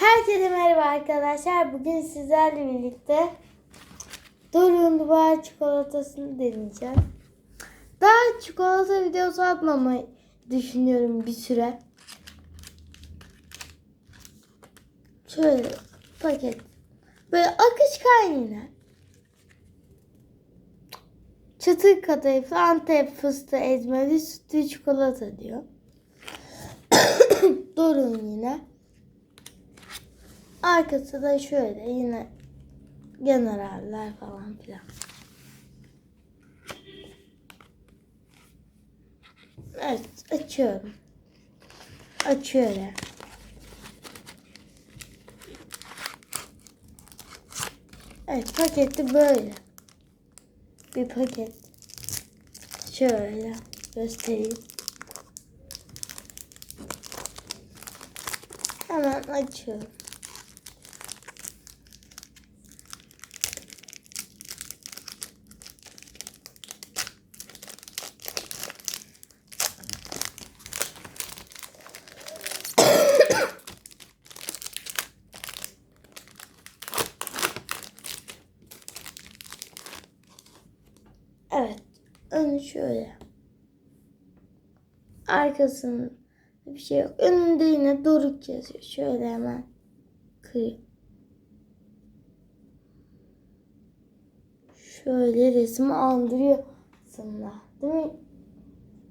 Herkese merhaba arkadaşlar. Bugün sizlerle birlikte Doruk'un Dubai çikolatasını deneyeceğim. Daha çikolata videosu atmamayı düşünüyorum bir süre. Şöyle paket. Böyle akışkan yine. Çıtır kadayıflı Antep fıstığı ezmeli sütlü çikolata diyor. Doruk'un yine. Arkası da şöyle yine generaller falan filan. Evet açıyorum. Açıyorum. Evet paketi böyle. Bir paket. Şöyle göstereyim. Hemen açıyorum. Evet. Önü şöyle. Arkasında bir şey yok. Önünde yine Doruk yazıyor. Şöyle hemen kırayım. Şöyle resmi andırıyor aslında. Değil mi?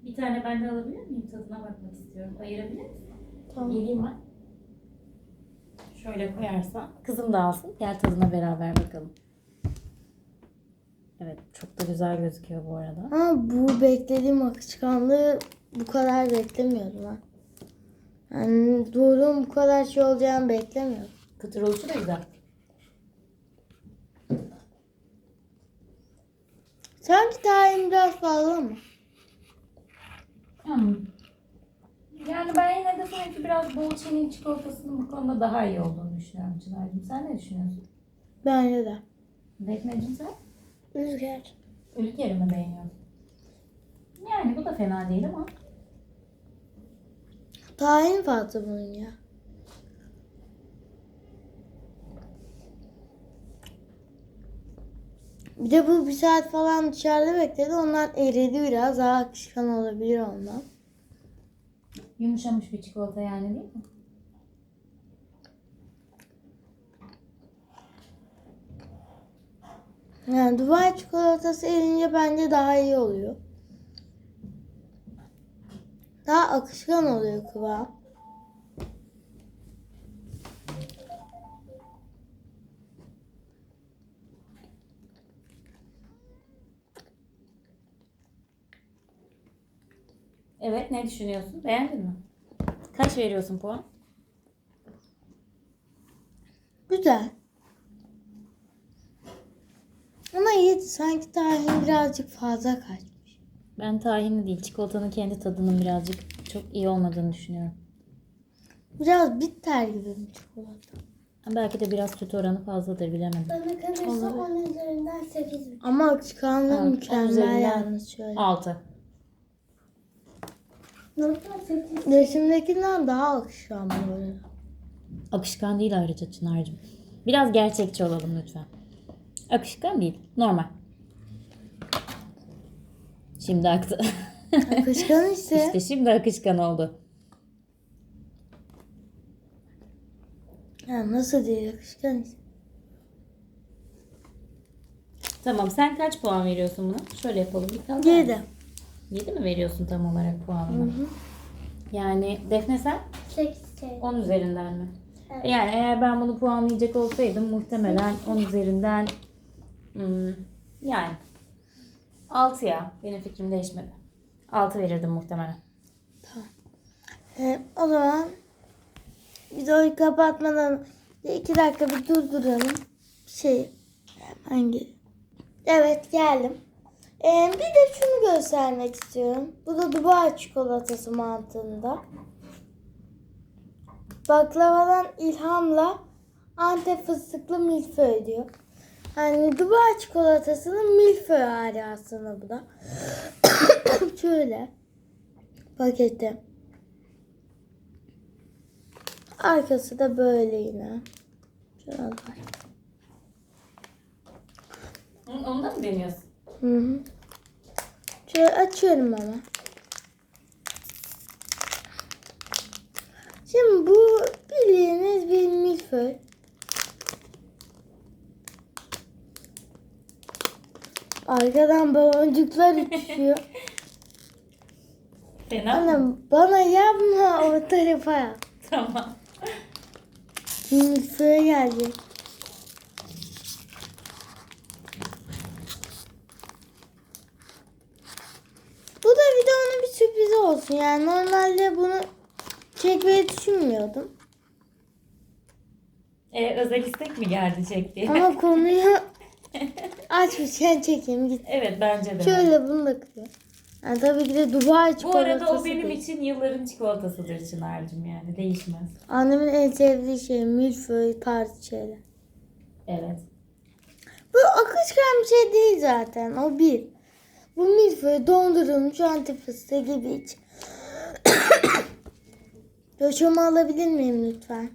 Bir tane ben de alabilir miyim? Tadına bakmak istiyorum. Ayırabilir misin? Tamam. Geleyim ben. Şöyle koyarsan. Kızım da alsın. Gel tadına beraber bakalım. Evet çok da güzel gözüküyor bu arada. Ama bu beklediğim akışkanlığı bu kadar beklemiyordum ha. Yani Doruk'un bu kadar şey olacağını beklemiyordum. Kıtır oluşu da güzel. Sanki tahin biraz fazla mı? Hmm. Yani ben yine de sanki biraz bol çiğnin çikolatasının bu konuda daha iyi olduğunu düşünüyorum Çınar'cığım. Sen ne düşünüyorsun? Bence de. Defneciğim sen? Rüzgar. Ülker'i mi beğeniyorsun? Yani bu da fena değil ama. Tahin fazla bunun ya. Bir de bu bir saat falan dışarıda bekledi. Ondan eridi biraz. Daha akışkan olabilir ondan. Yumuşamış bir çikolata yani değil mi? Yani Dubai çikolatası erince bence daha iyi oluyor. Daha akışkan oluyor kıvam. Evet ne düşünüyorsun? Beğendin mi? Kaç veriyorsun puan? Güzel. Ama iyi sanki tahin birazcık fazla kaçmış. Ben tahinli değil çikolatanın kendi tadının birazcık çok iyi olmadığını düşünüyorum. Biraz bitter gibi bir çikolata. Belki de biraz süt oranı fazladır bilemedim. Bana kalırsa 10 üzerinden 8 Ama Evet, on mükemmel yalnız şöyle. 6. Nokta 8. Resimdekinden daha akışkan bu arada. Akışkan değil ayrıca Çınar'cığım. Biraz gerçekçi olalım lütfen. Akışkan değil. Normal. Şimdi aktı. Akışkan ise işte şimdi akışkan oldu. ya nasıl değil akışkan ise. Tamam sen kaç puan veriyorsun buna? Şöyle yapalım. Bir kaldı. Yedi. 7 mi veriyorsun tam olarak puanını? Yani Defne sen 8 şey. 10 üzerinden mi? Evet. Yani eğer ben bunu puanlayacak olsaydım muhtemelen 10 üzerinden hmm, yani 6 ya. Benim fikrim değişmedi. 6 verirdim muhtemelen. Ee, o zaman videoyu kapatmadan bir iki dakika bir durduralım. Şey hangi? Evet geldim. Ee, bir de şunu göstermek istiyorum. Bu da Dubai çikolatası mantığında. Baklavadan ilhamla Antep fıstıklı milföy diyor. Hani Dubai çikolatasının milföy hali aslında bu da. Şöyle paketi. Arkası da böyle yine. Onu da mı deniyorsun? Hı hı. Şöyle açıyorum ama. Şimdi bu bildiğiniz bir milföy. Arkadan baloncuklar uçuşuyor. Fena mı? Anam bana yapma o tarafa yap. Tamam. Milföy gelecek. Bu da videonun bir sürprizi olsun. Yani normalde bunu çekmeyi düşünmüyordum. Ee, özel istek mi geldi çekti? Ama konuyu açmışken çekeyim git. evet bence de. Şöyle bunu da kırıyorum. Yani tabii ki de Dubai Bu çikolatası arada o benim değil. için yılların çikolatasıdır Çınar'cığım yani değişmez. Annemin en sevdiği şey milföy tarzı şeyler. Evet. Bu akışkan bir şey değil zaten. O bir. Bu milföy dondurulmuş antif fıstığı gibi iç. Döşeme alabilir miyim lütfen?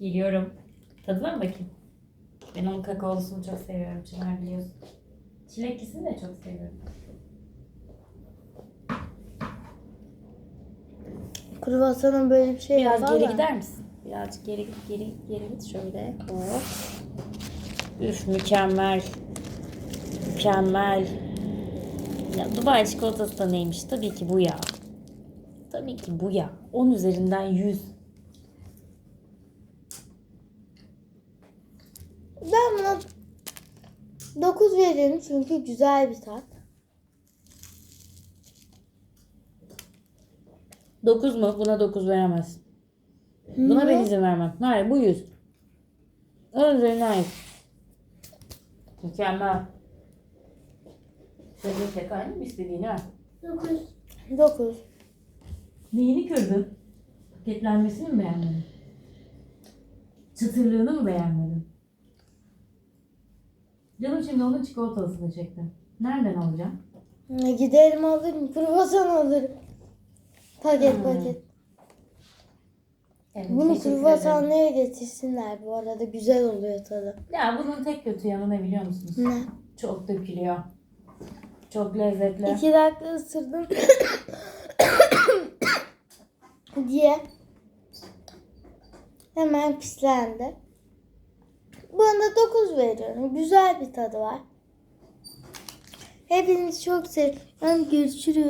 Geliyorum. Tadına mı bakayım? Ben onun kakaolusunu çok seviyorum Çınar biliyorsun. Çileklisini de çok seviyorum. Kruvasanın böyle bir şey Biraz geri gider misin? Birazcık geri git, geri, geri git şöyle. Hop. Üf mükemmel. Mükemmel. Ya Dubai çikolatası da neymiş? Tabii ki bu ya. Tabii ki bu ya. 10 üzerinden 100. Ben buna 9 veririm çünkü güzel bir tat. 9 mu? Buna 9 veremezsin. Buna ben izin vermem. Hayır bu 100. 10 üzerinden 100. Mükemmel. Senin tek aynı mı istediğini ver. 9. 9. Neyini kırdın? Paketlenmesini mi beğenmedin? Çıtırlığını mı beğenmedin? Canım şimdi onun çikolatasını çektim. Nereden alacağım? Giderim alırım. Kruvasan alırım. Paket Hmm. paket. Evet, Bunu kruvasanlara getirsinler bu arada. Güzel oluyor tadı. Ya bunun tek kötü yanı ne biliyor musunuz? Ne? Çok dökülüyor. Çok lezzetli. İki dakika ısırdım. diye. Hemen pislendi. Buna 9 veriyorum. Güzel bir tadı var. Hepiniz çok seviyorum. Görüşürüz.